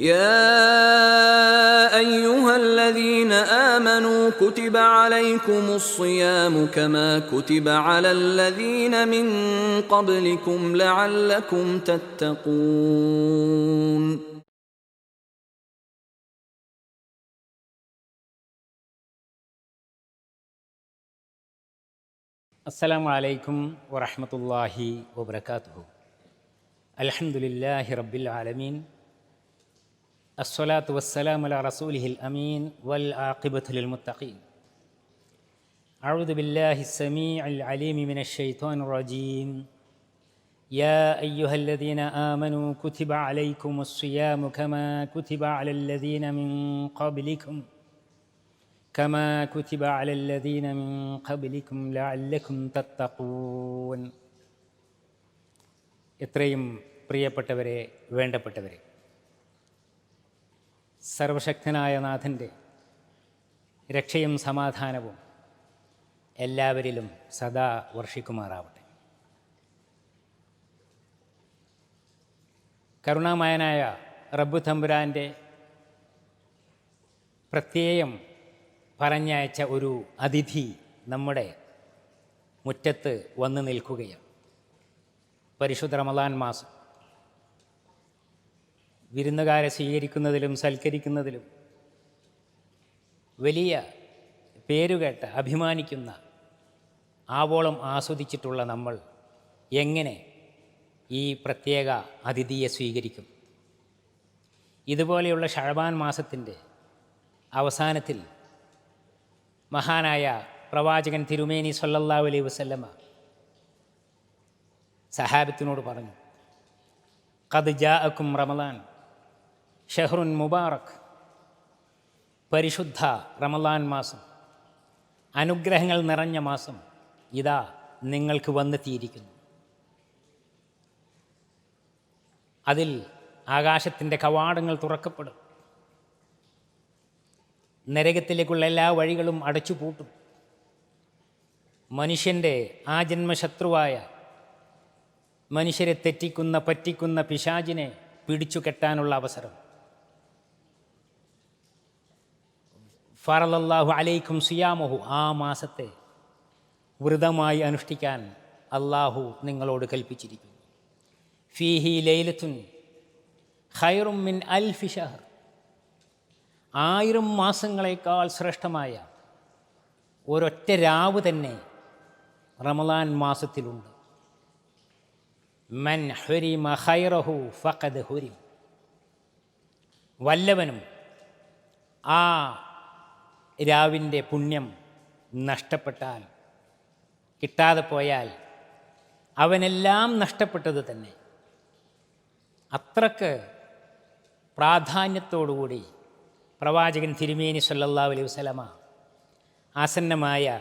يا أيها الذين آمنوا كتب عليكم الصيام كما كتب على الذين من قبلكم لعلكم تتقون. السلام عليكم ورحمة الله وبركاته. الحمد لله رب العالمين. الصلاة والسلام على رسوله الأمين والعاقبة للمتقين أعوذ بالله السميع العليم من الشيطان الرجيم يا أيها الذين آمنوا كتب عليكم الصيام كما كتب على الذين من قبلكم كما كتب على الذين من قبلكم لعلكم تتقون എത്രയും പ്രിയപ്പെട്ടവരെ വേണ്ടപ്പെട്ടവരെ സർവശക്തനായ നാഥന്റെ രക്ഷയും സമാധാനവും എല്ലാവരിലും സദാ വർഷിക്കുമാറാവട്ടെ. കരുണാമയനായ റബ്ബു തമ്പുരാന്റെ പ്രത്യേകം പറഞ്ഞയച്ച ഒരു അതിഥി നമ്മുടെ മുറ്റത്ത് വന്നു നിൽക്കുകയാണ്. പരിശുദ്ധ റമദാൻ മാസം. വിരുന്നുകാരെ സ്വീകരിക്കുന്നതിലും സൽക്കരിക്കുന്നതിലും വലിയ പേരുകേട്ട് അഭിമാനിക്കുന്ന ആവോളം ആസ്വദിച്ചിട്ടുള്ള നമ്മൾ എങ്ങനെ ഈ പ്രത്യേക അതിഥിയെ സ്വീകരിക്കും? ഇതുപോലെയുള്ള ഷഴബാൻ മാസത്തിന്റെ അവസാനത്തിൽ മഹാനായ പ്രവാചകൻ തിരുമേനി സല്ലല്ലാഹു അലൈ വസല്ലമ സഹാബത്തിനോട് പറഞ്ഞു കത് ജാഅക്കും റമലാൻ ഷഹ്റുൻ മുബാറക് പരിശുദ്ധ റമലാൻ മാസം അനുഗ്രഹങ്ങൾ നിറഞ്ഞ മാസം ഇതാ നിങ്ങൾക്ക് വന്നെത്തിയിരിക്കുന്നു. അതിൽ ആകാശത്തിന്റെ കവാടങ്ങൾ തുറക്കപ്പെടും. നരകത്തിലേക്കുള്ള എല്ലാ വഴികളും അടച്ചുപൂട്ടും. മനുഷ്യന്റെ ആ ജന്മശത്രുവായ മനുഷ്യരെ തെറ്റിക്കുന്ന പറ്റിക്കുന്ന പിശാചിനെ പിടിച്ചു കെട്ടാനുള്ള അവസരം. ഫറലല്ലാഹു അലൈക്കും സിയാമഹു. ആ മാസത്തെ വ്രതമായി അനുഷ്ഠിക്കാൻ അള്ളാഹു നിങ്ങളോട് കൽപ്പിച്ചിരിക്കുന്നു. ഫീഹി ലൈലത്തുൻ ഖൈറും മിൻ അൽഫി ഷഹർ. ആയിരം മാസങ്ങളേക്കാൾ ശ്രേഷ്ഠമായ ഒരൊറ്റ രാവ് തന്നെ റമലാൻ മാസത്തിലുണ്ട്. മൻ ഹുരിമ ഖൈറഹു ഫഖദ് ഹുരിം. വല്ലവനും ആ രാവിന്റെ പുണ്യം നഷ്ടപ്പെട്ടാൽ കിട്ടാതെ പോയാൽ അവനെല്ലാം നഷ്ടപ്പെട്ടത് തന്നെ. അത്രയ്ക്ക് പ്രാധാന്യത്തോടുകൂടി പ്രവാചകൻ തിരുമേനി സല്ലല്ലാഹു അലൈഹി വസല്ലമ ആസന്നമായ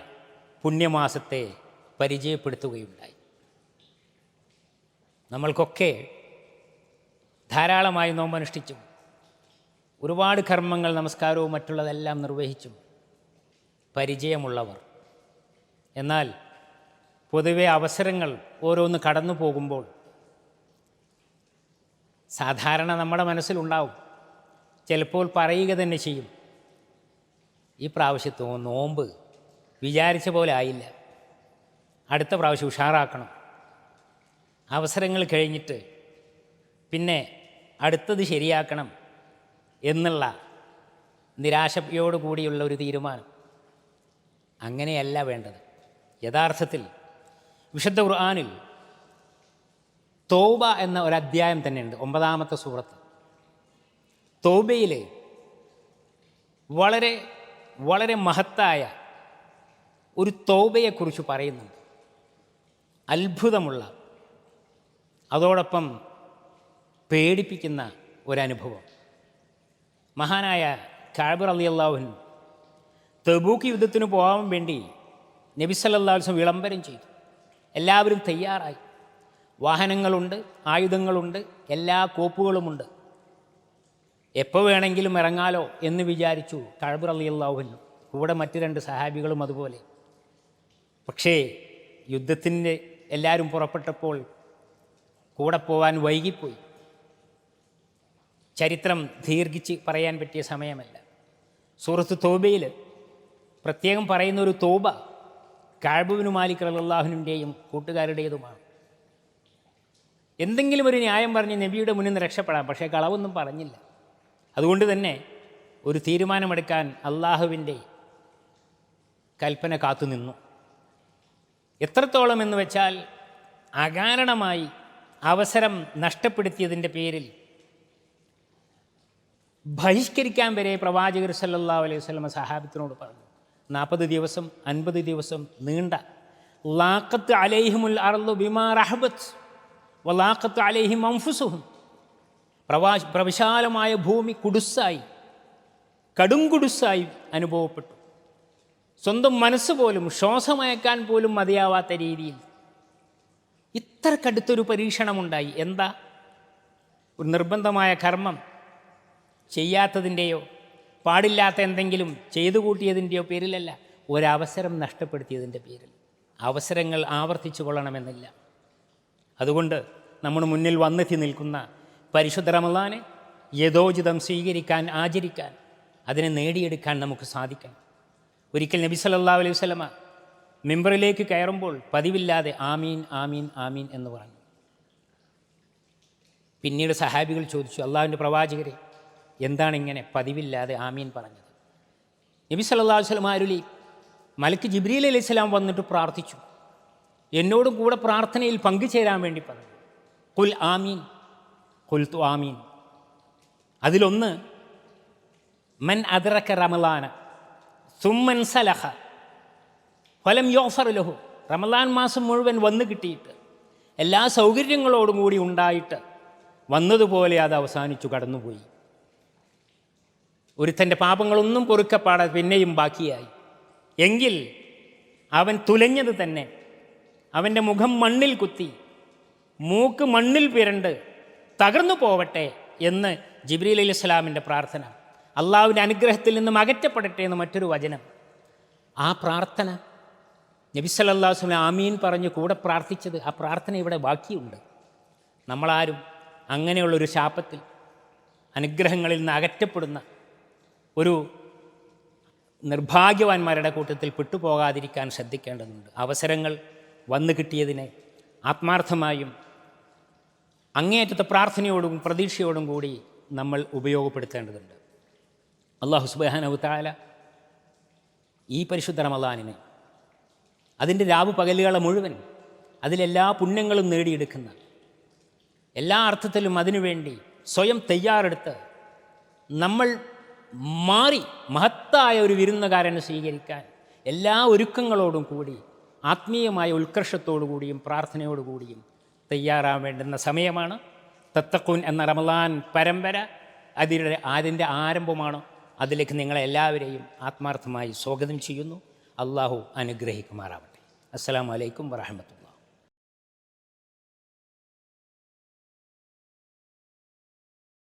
പുണ്യമാസത്തെ പരിചയപ്പെടുത്തുകയുണ്ടായി. നമ്മൾക്കൊക്കെ ധാരാളമായി നോമ്പനുഷ്ഠിച്ചു ഒരുപാട് കർമ്മങ്ങൾ നമസ്കാരവും മറ്റുള്ളതെല്ലാം നിർവഹിച്ചു പരിചയമുള്ളവർ. എന്നാൽ പൊതുവെ അവസരങ്ങൾ ഓരോന്ന് കടന്നു പോകുമ്പോൾ സാധാരണ നമ്മുടെ മനസ്സിലുണ്ടാവും ചിലപ്പോൾ പറയുക തന്നെ ചെയ്യും. ഈ പ്രാവശ്യത്തോ നോമ്പ് വിചാരിച്ച പോലെ ആയില്ല. അടുത്ത പ്രാവശ്യം ഉഷാറാക്കണം. അവസരങ്ങൾ കഴിഞ്ഞിട്ട് പിന്നെ അടുത്തത് ശരിയാക്കണം എന്നുള്ള നിരാശയോടുകൂടിയുള്ള ഒരു തീരുമാനം. അങ്ങനെയല്ല വേണ്ടത്. യഥാർത്ഥത്തിൽ വിശുദ്ധ ഖുർആാനിൽ തോബ എന്ന ഒരു അധ്യായം തന്നെയുണ്ട് ഒമ്പതാമത്തെ സൂറത്ത്. തോബയിലെ വളരെ വളരെ മഹത്തായ ഒരു തോബയെക്കുറിച്ച് പറയുന്നുണ്ട്. അത്ഭുതമുള്ള അതോടൊപ്പം പേടിപ്പിക്കുന്ന ഒരനുഭവം. മഹാനായ കാബിർ അലി അള്ളാഹുൻ തെബൂക്ക് യുദ്ധത്തിന് പോകാൻ വേണ്ടി നബി സല്ലാസ്വം വിളംബരം ചെയ്തു. എല്ലാവരും തയ്യാറായി. വാഹനങ്ങളുണ്ട് ആയുധങ്ങളുണ്ട് എല്ലാ കോപ്പുകളുമുണ്ട്. എപ്പോൾ വേണമെങ്കിലും ഇറങ്ങാലോ എന്ന് വിചാരിച്ചു കഴബർ അള്ളാഹുവിന് കൂടെ മറ്റ് രണ്ട് സഹാബികളും അതുപോലെ. പക്ഷേ യുദ്ധത്തിന്റെ എല്ലാവരും പുറപ്പെട്ടപ്പോൾ കൂടെ പോവാൻ വൈകിപ്പോയി. ചരിത്രം ദീർഘിച്ച് പറയാൻ പറ്റിയ സമയമല്ല. സൂറത്ത് തോബയിൽ പ്രത്യേകം പറയുന്ന ഒരു തോബ കാഴ്ബുവിനും മാലിക് അള്ളാഹുവിന്റെയും കൂട്ടുകാരുടേതുമാണ്. എന്തെങ്കിലും ഒരു ന്യായം പറഞ്ഞ് നബിയുടെ മുന്നിൽ നിന്ന് രക്ഷപ്പെടാം പക്ഷേ കളവൊന്നും പറഞ്ഞില്ല. അതുകൊണ്ട് തന്നെ ഒരു തീരുമാനമെടുക്കാൻ അള്ളാഹുവിന്റെ കൽപ്പന കാത്തുനിന്നു എത്രത്തോളം എന്ന് വെച്ചാൽ അകാരണമായി അവസരം നഷ്ടപ്പെടുത്തിയതിന്റെ പേരിൽ ബഹിഷ്കരിക്കാൻ വരെ പ്രവാചകർ സല്ലാ അലൈഹി സ്വലമ സഹാബത്തിനോട് പറഞ്ഞു. നാൽപ്പത് ദിവസം അൻപത് ദിവസം നീണ്ട. ലാക്കത്ത് അലൈഹിമുൽ അർളു ബിമാ റഹബത്ത് വലാക്കത്ത് അലൈഹിം അംഫുസുഹും പ്രവാ പ്രവിശാലമായ ഭൂമി കുടുസായി കടും കുടുസായി അനുഭവപ്പെട്ടു. സ്വന്തം മനസ്സ് പോലും ശ്വാസമയക്കാൻ പോലും മതിയാവാത്ത രീതിയിൽ ഇത്ര കടുത്തൊരു പരീക്ഷണമുണ്ടായി. എന്താ? ഒരു നിർബന്ധമായ കർമ്മം ചെയ്യാത്തതിന്റെയോ പാടില്ലാത്ത എന്തെങ്കിലും ചെയ്തു കൂട്ടിയതിന്റെയോ പേരിലല്ല ഒരവസരം നഷ്ടപ്പെടുത്തിയതിന്റെ പേരിൽ. അവസരങ്ങൾ ആവർത്തിച്ചു കൊള്ളണമെന്നില്ല. അതുകൊണ്ട് നമ്മുടെ മുന്നിൽ വന്നെത്തി നിൽക്കുന്ന പരിശുദ്ധ റമദാനെ യഥോചിതം സ്വീകരിക്കാൻ ആചരിക്കാൻ അതിനെ നേടിയെടുക്കാൻ നമുക്ക് സാധിക്കണം. ഒരിക്കൽ നബി സല്ലാ അലൈഹി വസല്ലമ മെമ്പറിലേക്ക് കയറുമ്പോൾ പതിവില്ലാതെ ആമീൻ ആമീൻ ആമീൻ എന്ന് പറഞ്ഞു. പിന്നീട് സഹാബികൾ ചോദിച്ചു അള്ളാഹുവിന്റെ പ്രവാചകരെ എന്താണ് ഇങ്ങനെ പതിവില്ലാതെ ആമീൻ പറഞ്ഞത്? നബി സല്ലാ വസ്ലം ആരുലി? മലക്ക് ജിബ്രീൽ അലൈഹി സ്വലാം വന്നിട്ട് പ്രാർത്ഥിച്ചു. എന്നോടും കൂടെ പ്രാർത്ഥനയിൽ പങ്കുചേരാൻ വേണ്ടി പറഞ്ഞു. കുൽ ആമീൻ കുൽ തു ആമീൻ. അതിലൊന്ന് മൻ അതിറക്ക റമലാന സുമ്മൻ സലഹ ഫലം യോഫർ ലഹു. റമലാൻ മാസം മുഴുവൻ വന്നു കിട്ടിയിട്ട് എല്ലാ സൗകര്യങ്ങളോടും കൂടി ഉണ്ടായിട്ട് വന്നതുപോലെ അത് അവസാനിച്ചു കടന്നുപോയി. ഒരുത്തന്റെ പാപങ്ങളൊന്നും പൊറുക്കപ്പാടാതെ പിന്നെയും ബാക്കിയായി. എങ്കിൽ അവൻ തുലഞ്ഞത് തന്നെ. അവന്റെ മുഖം മണ്ണിൽ കുത്തി മൂക്ക് മണ്ണിൽ പിരണ്ട് തകർന്നു പോവട്ടെ എന്ന് ജിബ്രീൽ അലി ഇസ്ലാമിന്റെ പ്രാർത്ഥന. അള്ളാഹുവിന്റെ അനുഗ്രഹത്തിൽ നിന്നും അകറ്റപ്പെടട്ടെ എന്ന് മറ്റൊരു വചനം. ആ പ്രാർത്ഥന നബി വസല്ലം ആമീൻ പറഞ്ഞ് കൂടെ പ്രാർത്ഥിച്ചത് ആ പ്രാർത്ഥന ഇവിടെ ബാക്കിയുണ്ട്. നമ്മളാരും അങ്ങനെയുള്ളൊരു ശാപത്തിൽ അനുഗ്രഹങ്ങളിൽ നിന്ന് അകറ്റപ്പെടുന്ന ഒരു നിർഭാഗ്യവാന്മാരുടെ കൂട്ടത്തിൽ പെട്ടുപോകാതിരിക്കാൻ ശ്രദ്ധിക്കേണ്ടതുണ്ട്. അവസരങ്ങൾ വന്നു കിട്ടിയതിനെ ആത്മാർത്ഥമായും അങ്ങേയറ്റത്തെ പ്രാർത്ഥനയോടും പ്രതീക്ഷയോടും കൂടി നമ്മൾ ഉപയോഗപ്പെടുത്തേണ്ടതുണ്ട്. അള്ളാഹു സുബാനവുത്താല ഈ പരിശുദ്ധ റമദാനിനെ അതിന്റെ രാവ് പകലുകളെ മുഴുവൻ അതിലെല്ലാ പുണ്യങ്ങളും നേടിയെടുക്കുന്ന എല്ലാ അർത്ഥത്തിലും അതിനുവേണ്ടി സ്വയം തയ്യാറെടുത്ത് നമ്മൾ മാറി മഹത്തായ ഒരു വിരുന്നുകാരനെ സ്വീകരിക്കാൻ എല്ലാ ഒരുക്കങ്ങളോടും കൂടി ആത്മീയമായ ഉത്കർഷത്തോടു കൂടിയും പ്രാർത്ഥനയോടുകൂടിയും തയ്യാറാൻ വേണ്ടുന്ന സമയമാണ്. തത്തക്കുൻ എന്ന റമലാൻ പരമ്പര അതിന്റെ അതിന്റെ ആരംഭമാണ്. അതിലേക്ക് നിങ്ങളെല്ലാവരെയും ആത്മാർത്ഥമായി സ്വാഗതം ചെയ്യുന്നു. അള്ളാഹു അനുഗ്രഹിക്കുമാറാവട്ടെ. അസ്സാം വലൈക്കും വറഹമത്തുള്ള